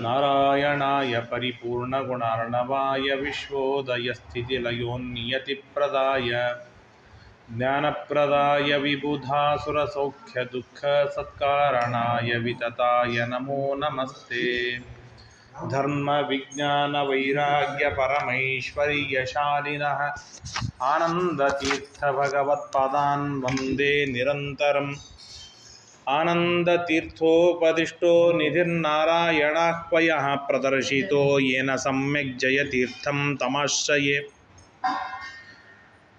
नारायणाय परिपूर्णगुणार्णवाय विश्वोदयस्थितिलयोन्नियतिप्रदाय ज्ञानप्रदाय विबुधासुरसौख्यदुःखसत्कारणाय वितताय नमो नमस्ते। धर्मविज्ञानवैराग्यपरमैश्वर्यशालिनः आनन्दतीर्थभगवत्पादान् वंदे निरन्तरम्। आनन्दतीर्थोपदिष्टो निधिर्नारायणाह्वयः प्रदर्शितो येन सम्यक् जयतीर्थं तमाश्रये।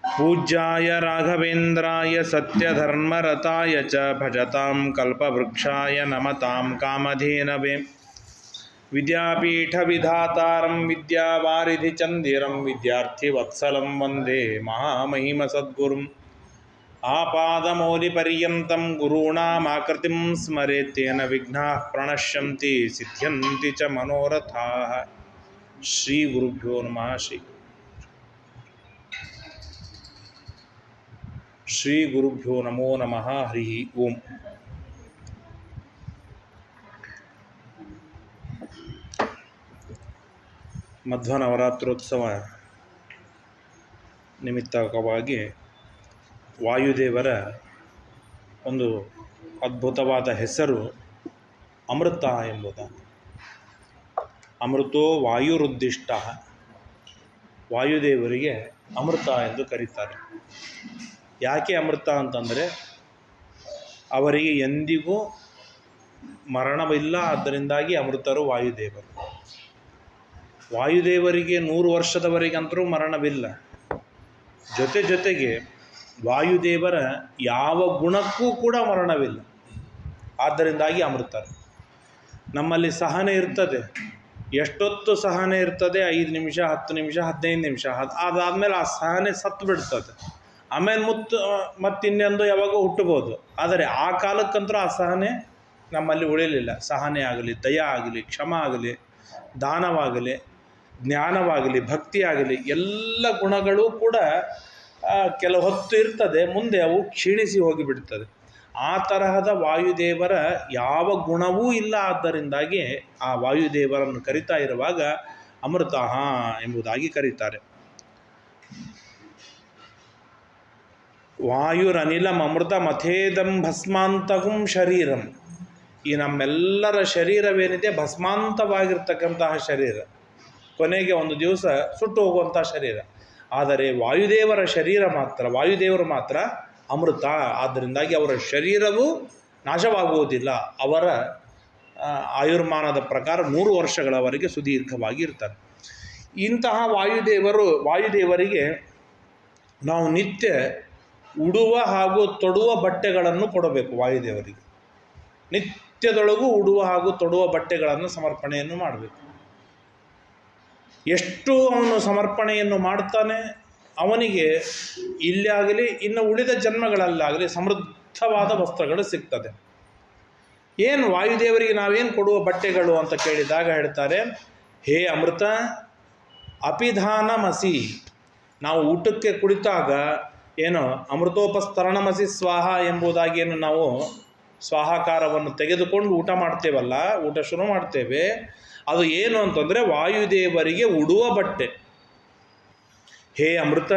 पूज्याय राघवेन्द्राय सत्यधर्मरताय च भजतां कल्पवृक्षाय नमतां कामधेनवे। विद्यापीठविधातारं विद्यावारिधिचन्दिरं विद्यार्थिवत्सलं वंदे महामहिमसद्गुरुम्। आपादमौलिपर्यन्तं गुरूणामाकृतिं स्मरेत् तेन विघ्नाः प्रणश्यन्ति सिद्ध्यन्ति च मनोरथाः श्रीगुरुभ्यो नमः श्री ಶ್ರೀಗುರುಭ್ಯೋ ನಮೋ ನಮಃ ಹರಿ ಓಂ ಮಧ್ವ ನವರಾತ್ರೋತ್ಸವ ನಿಮಿತ್ತವಾಗಿ ವಾಯುದೇವರ ಒಂದು ಅದ್ಭುತವಾದ ಹೆಸರು ಅಮೃತ ಎಂಬುದು ಅಮೃತೋ ವಾಯುರುದ್ದಿಷ್ಟ. ವಾಯುದೇವರಿಗೆ ಅಮೃತ ಎಂದು ಕರೀತಾರೆ. ಯಾಕೆ ಅಮೃತ ಅಂತಂದರೆ ಅವರಿಗೆ ಎಂದಿಗೂ ಮರಣವಿಲ್ಲ ಅದರಿಂದಾಗಿ ಅಮೃತರು ವಾಯುದೇವರು. ವಾಯುದೇವರಿಗೆ ನೂರು ವರ್ಷದವರೆಗಂತರೂ ಮರಣವಿಲ್ಲ. ಜೊತೆ ಜೊತೆಗೆ ವಾಯುದೇವರ ಯಾವ ಗುಣಕ್ಕೂ ಕೂಡ ಮರಣವಿಲ್ಲ. ಆದ್ದರಿಂದಾಗಿ ಅಮೃತರು. ನಮ್ಮಲ್ಲಿ ಸಹನೆ ಇರ್ತದೆ. ಎಷ್ಟೊತ್ತು ಸಹನೆ ಇರ್ತದೆ? ಐದು ನಿಮಿಷ, ಹತ್ತು ನಿಮಿಷ, ಹದಿನೈದು ನಿಮಿಷ. ಅದಾದಮೇಲೆ ಆ ಸಹನೆ ಸತ್ತು ಬಿಡ್ತದೆ. ಆಮೇಲೆ ಮುತ್ತು ಮತ್ತಿನ್ನೆಂದು ಯಾವಾಗೋ ಹುಟ್ಟಬಹುದು ಆದರೆ ಆ ಕಾಲಕ್ಕಂತೂ ಆ ಸಹನೆ ನಮ್ಮಲ್ಲಿ ಉಳಿಯಲಿಲ್ಲ ಸಹನೆ ಆಗಲಿ, ದಯ ಆಗಲಿ, ಕ್ಷಮ ಆಗಲಿ, ದಾನವಾಗಲಿ, ಜ್ಞಾನವಾಗಲಿ, ಭಕ್ತಿ ಆಗಲಿ, ಎಲ್ಲ ಗುಣಗಳು ಕೂಡ ಕೆಲವು ಹೊತ್ತು ಇರ್ತದೆ, ಮುಂದೆ ಅವು ಕ್ಷೀಣಿಸಿ ಹೋಗಿಬಿಡ್ತದೆ. ಆ ತರಹದ ವಾಯುದೇವರ ಯಾವ ಗುಣವೂ ಇಲ್ಲ ಆದ್ದರಿಂದಾಗಿ ಆ ವಾಯುದೇವರನ್ನು ಕರಿತಾ ಇರುವಾಗ ಅಮೃತ ಎಂಬುದಾಗಿ ಕರೀತಾರೆ. ವಾಯುರನಿಲಂ ಅಮೃತ ಮಥೇದಂ ಭಸ್ಮಾಂತಗುಂ ಶರೀರಂ. ಈ ನಮ್ಮೆಲ್ಲರ ಶರೀರವೇನಿದೆ? ಭಸ್ಮಾಂತವಾಗಿರ್ತಕ್ಕಂತಹ ಶರೀರ. ಕೊನೆಗೆ ಒಂದು ದಿವಸ ಸುಟ್ಟು ಹೋಗುವಂಥ ಶರೀರ. ಆದರೆ ವಾಯುದೇವರ ಶರೀರ ಮಾತ್ರ, ವಾಯುದೇವರು ಮಾತ್ರ ಅಮೃತ. ಆದ್ದರಿಂದಾಗಿ ಅವರ ಶರೀರವು ನಾಶವಾಗುವುದಿಲ್ಲ. ಅವರ ಆಯುರ್ಮಾನದ ಪ್ರಕಾರ ನೂರು ವರ್ಷಗಳವರೆಗೆ ಸುದೀರ್ಘವಾಗಿ ಇರ್ತಾರೆ. ಇಂತಹ ವಾಯುದೇವರು, ವಾಯುದೇವರಿಗೆ ನಾವು ನಿತ್ಯ ಉಡುವ ಹಾಗೂ ತೊಡುವ ಬಟ್ಟೆಗಳನ್ನು ಕೊಡಬೇಕು ವಾಯುದೇವರಿಗೆ. ನಿತ್ಯದೊಳಗೂ ಉಡುವ ಹಾಗೂ ತೊಡುವ ಬಟ್ಟೆಗಳನ್ನು ಸಮರ್ಪಣೆಯನ್ನು ಮಾಡಬೇಕು. ಎಷ್ಟು ಅವನು ಸಮರ್ಪಣೆಯನ್ನು ಮಾಡ್ತಾನೆ, ಅವನಿಗೆ ಇಲ್ಲಿ ಆಗಲಿ, ಇನ್ನು ಉಳಿದ ಜನ್ಮಗಳಲ್ಲಾಗಲಿ ಸಮೃದ್ಧವಾದ ವಸ್ತ್ರಗಳು ಸಿಗ್ತದೆ. ಏನು ವಾಯುದೇವರಿಗೆ ನಾವೇನು ಕೊಡುವ ಬಟ್ಟೆಗಳು ಅಂತ ಕೇಳಿದಾಗ ಹೇಳ್ತಾರೆ, ಹೇ ಅಮೃತ ಅಪಿಧಾನ ಮಸಿ ನಾವು ಊಟಕ್ಕೆ ಕುಳಿತಾಗ ಏನು ಅಮೃತೋಪಸ್ತರಣಮಸಿ ಸ್ವಾಹ ಎಂಬುದಾಗಿ ಏನು ನಾವು ಸ್ವಾಹಾಕಾರವನ್ನು ತೆಗೆದುಕೊಂಡು ಊಟ ಮಾಡ್ತೇವಲ್ಲ, ಊಟ ಶುರು ಮಾಡ್ತೇವೆ. ಅದು ಏನು ಅಂತಂದರೆ ವಾಯುದೇವರಿಗೆ ಉಡುವ ಬಟ್ಟೆ. ಹೇ ಅಮೃತ,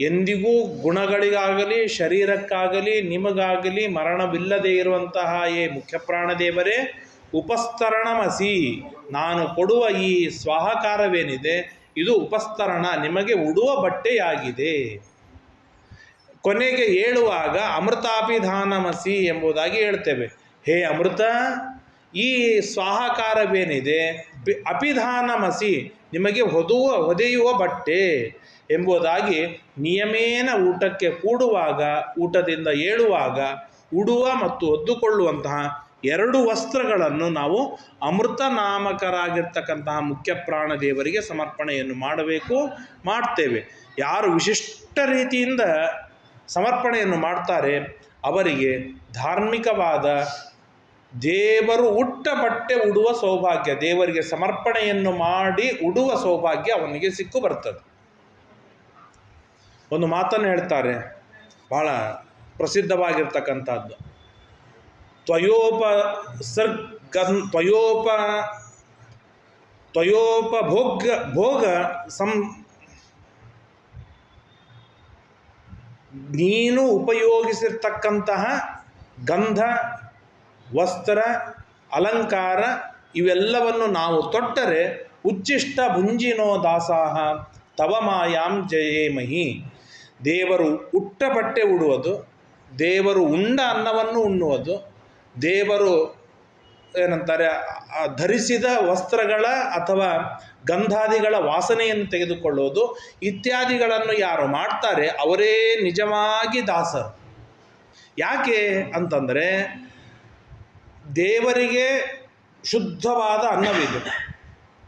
ಎಂದಿಗೂ ಗುಣಗಳಿಗಾಗಲಿ, ಶರೀರಕ್ಕಾಗಲಿ, ನಿಮಗಾಗಲಿ ಮರಣವಿಲ್ಲದೆ ಇರುವಂತಹ ಏ ಮುಖ್ಯ ಪ್ರಾಣದೇವರೇ ಉಪಸ್ತರಣಮಸಿ. ನಾನು ಕೊಡುವ ಈ ಸ್ವಾಹಕಾರವೇನಿದೆ, ಇದು ಉಪಸ್ತರಣ, ನಿಮಗೆ ಉಡುವ ಬಟ್ಟೆಯಾಗಿದೆ. ಕೊನೆಗೆ ಹೇಳುವಾಗ ಅಮೃತಾಪಿಧಾನಮಸಿ ಎಂಬುದಾಗಿ ಹೇಳ್ತೇವೆ. ಹೇ ಅಮೃತ ಈ ಸ್ವಾಹಾಕಾರವೇನಿದೆ? ಅಪಿಧಾನಮಸಿ ನಿಮಗೆ ಹೊದುವ ಹೊದೆಯುವ ಬಟ್ಟೆ ಎಂಬುದಾಗಿ ನಿಯಮೇನ ಊಟಕ್ಕೆ ಕೂಡುವಾಗ, ಊಟದಿಂದ ಏಳುವಾಗ, ಉಡುವ ಮತ್ತು ಹೊದ್ದುಕೊಳ್ಳುವಂತಹ ಎರಡು ವಸ್ತ್ರಗಳನ್ನು ನಾವು ಅಮೃತ ನಾಮಕರಾಗಿರ್ತಕ್ಕಂತಹ ಮುಖ್ಯ ಪ್ರಾಣ ದೇವರಿಗೆ ಸಮರ್ಪಣೆಯನ್ನು ಮಾಡಬೇಕು, ಮಾಡ್ತೇವೆ. ಯಾರು ವಿಶಿಷ್ಟ ರೀತಿಯಿಂದ ಸಮರ್ಪಣೆಯನ್ನು ಮಾಡ್ತಾರೆ, ಅವರಿಗೆ ಧಾರ್ಮಿಕವಾದ ದೇವರು ಉಟ್ಟ ಬಟ್ಟೆ ಉಡುವ ಸೌಭಾಗ್ಯ, ದೇವರಿಗೆ ಸಮರ್ಪಣೆಯನ್ನು ಮಾಡಿ ಉಡುವ ಸೌಭಾಗ್ಯ ಅವನಿಗೆ ಸಿಕ್ಕು ಬರ್ತದೆ. ಒಂದು ಮಾತನ್ನು ಹೇಳ್ತಾರೆ, ಬಹಳ ಪ್ರಸಿದ್ಧವಾಗಿರ್ತಕ್ಕಂಥದ್ದು. ತ್ವಯೋಪ ಸರ್ಗನ್ ತ್ವಯೋಪ ಭೋಗ ಭೋಗ ಸಂ, ನೀನು ಉಪಯೋಗಿಸಿರ್ತಕ್ಕಂತಹ ಗಂಧ ವಸ್ತ್ರ, ಅಲಂಕಾರ ಇವೆಲ್ಲವನ್ನು ನಾವು ತೊಟ್ಟರೆ ಉಚ್ಚಿಷ್ಟ ಭುಂಜಿನೋ ದಾಸಾಹ, ತವ ಮಾಯಾಂ ಜಯೇಮಹಿ ದೇವರು ಉಟ್ಟ ಬಟ್ಟೆ ಉಡುವುದು, ದೇವರು ಉಂಡ ಅನ್ನವನ್ನು ಉಣ್ಣುವುದು, ದೇವರು ಏನಂತಾರೆ ಧರಿಸಿದ ವಸ್ತ್ರಗಳ ಅಥವಾ ಗಂಧಾದಿಗಳ ವಾಸನೆಯನ್ನು ತೆಗೆದುಕೊಳ್ಳುವುದು, ಇತ್ಯಾದಿಗಳನ್ನು ಯಾರು ಮಾಡ್ತಾರೆ ಅವರೇ ನಿಜವಾಗಿ ದಾಸರು. ಯಾಕೆ ಅಂತಂದರೆ ದೇವರಿಗೆ ಶುದ್ಧವಾದ ಅನ್ನವಿದು.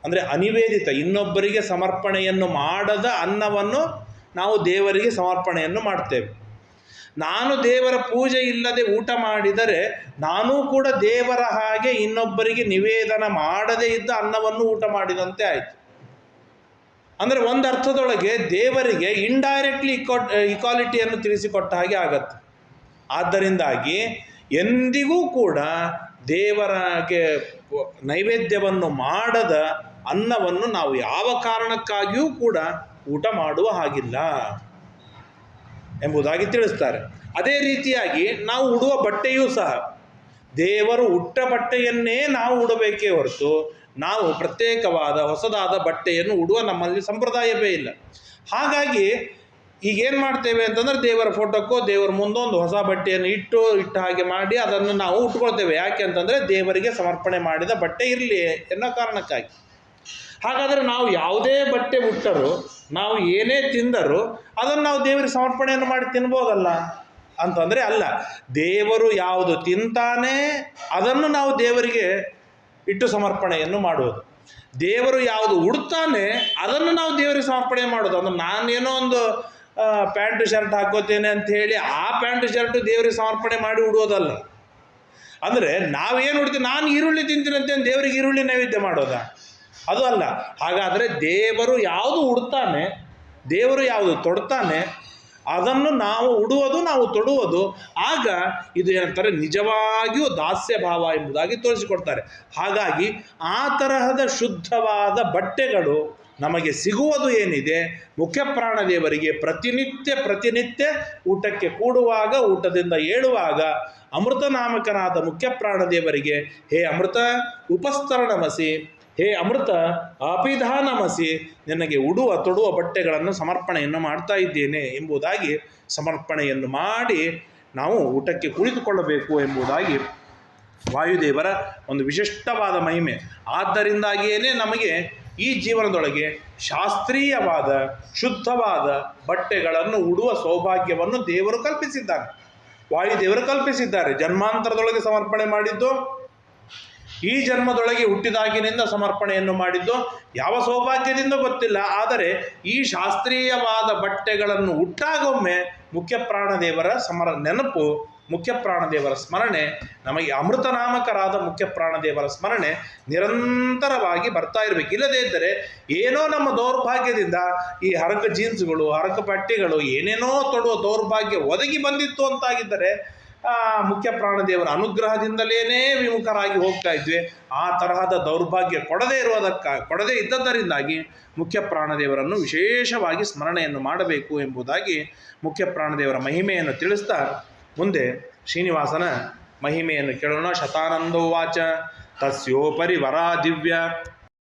ಅಂದರೆ ಅನಿವೇದಿತ, ಇನ್ನೊಬ್ಬರಿಗೆ ಸಮರ್ಪಣೆಯನ್ನು ಮಾಡದ ಅನ್ನವನ್ನು ನಾವು ದೇವರಿಗೆ ಸಮರ್ಪಣೆಯನ್ನು ಮಾಡ್ತೇವೆ. ನಾನು ದೇವರ ಪೂಜೆ ಇಲ್ಲದೆ ಊಟ ಮಾಡಿದರೆ ನಾನೂ ಕೂಡ ದೇವರ ಹಾಗೆ ಇನ್ನೊಬ್ಬರಿಗೆ ನಿವೇದನ ಮಾಡದೇ ಇದ್ದ ಅನ್ನವನ್ನು ಊಟ ಮಾಡಿದಂತೆ ಆಯಿತು. ಅಂದರೆ ಒಂದು ಅರ್ಥದೊಳಗೆ ದೇವರಿಗೆ ಇಂಡೈರೆಕ್ಟ್ಲಿ ಇಕ್ವ ಇಕ್ವಾಲಿಟಿಯನ್ನು ತಿಳಿಸಿಕೊಟ್ಟ ಹಾಗೆ ಆಗತ್ತೆ. ಆದ್ದರಿಂದಾಗಿ ಎಂದಿಗೂ ಕೂಡ ದೇವರಿಗೆ ನೈವೇದ್ಯವನ್ನು ಮಾಡದ ಅನ್ನವನ್ನು ನಾವು ಯಾವ ಕಾರಣಕ್ಕಾಗಿಯೂ ಕೂಡ ಊಟ ಮಾಡುವ ಹಾಗಿಲ್ಲ ಎಂಬುದಾಗಿ ತಿಳಿಸ್ತಾರೆ. ಅದೇ ರೀತಿಯಾಗಿ ನಾವು ಉಡುವ ಬಟ್ಟೆಯೂ ಸಹ, ದೇವರು ಉಟ್ಟ ಬಟ್ಟೆಯನ್ನೇ ನಾವು ಉಡಬೇಕೇ ಹೊರತು ನಾವು ಪ್ರತ್ಯೇಕವಾದ ಹೊಸದಾದ ಬಟ್ಟೆಯನ್ನು ಉಡುವ ನಮ್ಮಲ್ಲಿ ಸಂಪ್ರದಾಯವೇ ಇಲ್ಲ. ಹಾಗಾಗಿ ಈಗ ಏನು ಮಾಡ್ತೇವೆ ಅಂತಂದ್ರೆ ದೇವರ ಫೋಟೋಕ್ಕೋ ದೇವರ ಮುಂದೊಂದು ಹೊಸ ಬಟ್ಟೆಯನ್ನು ಇಟ್ಟು, ಇಟ್ಟ ಹಾಗೆ ಮಾಡಿ ಅದನ್ನು ನಾವು ಉಟ್ಕೊಳ್ತೇವೆ. ಯಾಕೆ ಅಂತಂದರೆ ದೇವರಿಗೆ ಸಮರ್ಪಣೆ ಮಾಡಿದ ಬಟ್ಟೆ ಇರಲಿ ಎನ್ನೋ ಕಾರಣಕ್ಕಾಗಿ. ಹಾಗಾದರೆ ನಾವು ಯಾವುದೇ ಬಟ್ಟೆ ಉಟ್ಟರೂ, ನಾವು ಏನೇ ತಿಂದರೂ ಅದನ್ನು ನಾವು ದೇವರಿಗೆ ಸಮರ್ಪಣೆಯನ್ನು ಮಾಡಿ ತಿನ್ಬೋದಲ್ಲ? ಅಂತಂದರೆ ಅಲ್ಲ. ದೇವರು ಯಾವುದು ತಿಂತಾನೆ ಅದನ್ನು ನಾವು ದೇವರಿಗೆ ಇಟ್ಟು ಸಮರ್ಪಣೆಯನ್ನು ಮಾಡುವುದು. ದೇವರು ಯಾವುದು ಉಡ್ತಾನೆ ಅದನ್ನು ನಾವು ದೇವರಿಗೆ ಸಮರ್ಪಣೆ ಮಾಡೋದು ಅಂದ್ರೆ ನಾನೇನೋ ಒಂದು ಪ್ಯಾಂಟು ಶರ್ಟ್ ಹಾಕೋತೇನೆ ಅಂತ ಹೇಳಿ ಆ ಪ್ಯಾಂಟು ಶರ್ಟು ದೇವರಿಗೆ ಸಮರ್ಪಣೆ ಮಾಡಿ ಉಡೋದಲ್ಲ ಅಂದರೆ ನಾವೇನು ಉಡ್ತೀವಿ ನಾನು ಈರುಳ್ಳಿ ತಿಂತೀನಿ ಅಂತ ದೇವರಿಗೆ ಈರುಳ್ಳಿ ನೈವೇದ್ಯ ಮಾಡೋದ? ಅದು ಅಲ್ಲ. ಹಾಗಾದರೆ ದೇವರು ಯಾವುದು ಉಡ್ತಾನೆ, ದೇವರು ಯಾವುದು ತೊಡ್ತಾನೆ, ಅದನ್ನು ನಾವು ಉಡುವುದು, ನಾವು ತೊಡುವುದು, ಆಗ ಇದು ಏನಂತಾರೆ, ನಿಜವಾಗಿಯೂ ದಾಸ್ಯ ಭಾವ ಎಂಬುದಾಗಿ ತೋರಿಸಿಕೊಡ್ತಾರೆ. ಹಾಗಾಗಿ ಆ ತರಹದ ಶುದ್ಧವಾದ ಬಟ್ಟೆಗಳು ನಮಗೆ ಸಿಗುವುದು ಏನಿದೆ? ಮುಖ್ಯ ಪ್ರಾಣದೇವರಿಗೆ ಪ್ರತಿನಿತ್ಯ ಪ್ರತಿನಿತ್ಯ ಊಟಕ್ಕೆ ಕೂಡುವಾಗ, ಊಟದಿಂದ ಏಳುವಾಗ ಅಮೃತ ನಾಮಕನಾದ ಮುಖ್ಯ ಪ್ರಾಣ ದೇವರಿಗೆ, ಹೇ ಅಮೃತ ಉಪಸ್ತರಣಮಸಿ ಹೇ ಅಮೃತ ಅಪಿಧಾನಮಸಿ ನಿನಗೆ ಉಡುವ, ತೊಡುವ ಬಟ್ಟೆಗಳನ್ನು ಸಮರ್ಪಣೆಯನ್ನು ಮಾಡ್ತಾ ಇದ್ದೇನೆ ಎಂಬುದಾಗಿ ಸಮರ್ಪಣೆಯನ್ನು ಮಾಡಿ ನಾವು ಊಟಕ್ಕೆ ಕುಳಿತುಕೊಳ್ಳಬೇಕು ಎಂಬುದಾಗಿ ವಾಯುದೇವರ ಒಂದು ವಿಶಿಷ್ಟವಾದ ಮಹಿಮೆ. ಆದ್ದರಿಂದಾಗಿಯೇ ನಮಗೆ ಈ ಜೀವನದೊಳಗೆ ಶಾಸ್ತ್ರೀಯವಾದ, ಶುದ್ಧವಾದ ಬಟ್ಟೆಗಳನ್ನು ಉಡುವ ಸೌಭಾಗ್ಯವನ್ನು ದೇವರು ಕಲ್ಪಿಸಿದ್ದಾರೆ ವಾಯುದೇವರು ಕಲ್ಪಿಸಿದ್ದಾರೆ, ಜನ್ಮಾಂತರದೊಳಗೆ ಸಮರ್ಪಣೆ ಮಾಡಿದ್ದು, ಈ ಜನ್ಮದೊಳಗೆ ಹುಟ್ಟಿದಾಗಿನಿಂದ ಸಮರ್ಪಣೆಯನ್ನು ಮಾಡಿದ್ದು, ಯಾವ ಸೌಭಾಗ್ಯದಿಂದ ಗೊತ್ತಿಲ್ಲ, ಆದರೆ ಈ ಶಾಸ್ತ್ರೀಯವಾದ ಬಟ್ಟೆಗಳನ್ನು ಹುಟ್ಟಾಗೊಮ್ಮೆ ಮುಖ್ಯ ಪ್ರಾಣದೇವರ ಸಮರ ನೆನಪು ಮುಖ್ಯ ಪ್ರಾಣದೇವರ ಸ್ಮರಣೆ, ನಮಗೆ ಅಮೃತನಾಮಕರಾದ ಮುಖ್ಯ ಪ್ರಾಣದೇವರ ಸ್ಮರಣೆ ನಿರಂತರವಾಗಿ ಬರ್ತಾ ಇರಬೇಕು. ಇಲ್ಲದೇ ಇದ್ದರೆ ಏನೋ ನಮ್ಮ ದೌರ್ಭಾಗ್ಯದಿಂದ ಈ ಹರಕ ಜೀನ್ಸ್ಗಳು, ಹರಕ ಬಟ್ಟೆಗಳು ಏನೇನೋ ತೊಡುವ ದೌರ್ಭಾಗ್ಯ ಒದಗಿ ಬಂದಿತ್ತು ಅಂತಾಗಿದ್ದರೆ ಮುಖ್ಯ ಪ್ರಾಣದೇವರ ಅನುಗ್ರಹದಿಂದಲೇ ವಿಮುಖರಾಗಿ ಹೋಗ್ತಾ ಇದ್ವಿ. ಆ ತರಹದ ದೌರ್ಭಾಗ್ಯ ಕೊಡದೇ ಇರುವುದಕ್ಕ, ಕೊಡದೇ ಇದ್ದದ್ದರಿಂದಾಗಿ ಮುಖ್ಯ ಪ್ರಾಣದೇವರನ್ನು ವಿಶೇಷವಾಗಿ ಸ್ಮರಣೆಯನ್ನು ಮಾಡಬೇಕು ಎಂಬುದಾಗಿ ಮುಖ್ಯ ಪ್ರಾಣದೇವರ ಮಹಿಮೆಯನ್ನು ತಿಳಿಸ್ತಾ ಮುಂದೆ ಶ್ರೀನಿವಾಸನ ಮಹಿಮೆಯನ್ನು ಕೇಳೋಣ. ಶತಾನಂದೋವಾಚ ತಸ್ಯೋಪರಿ ವರಾ ದಿವ್ಯ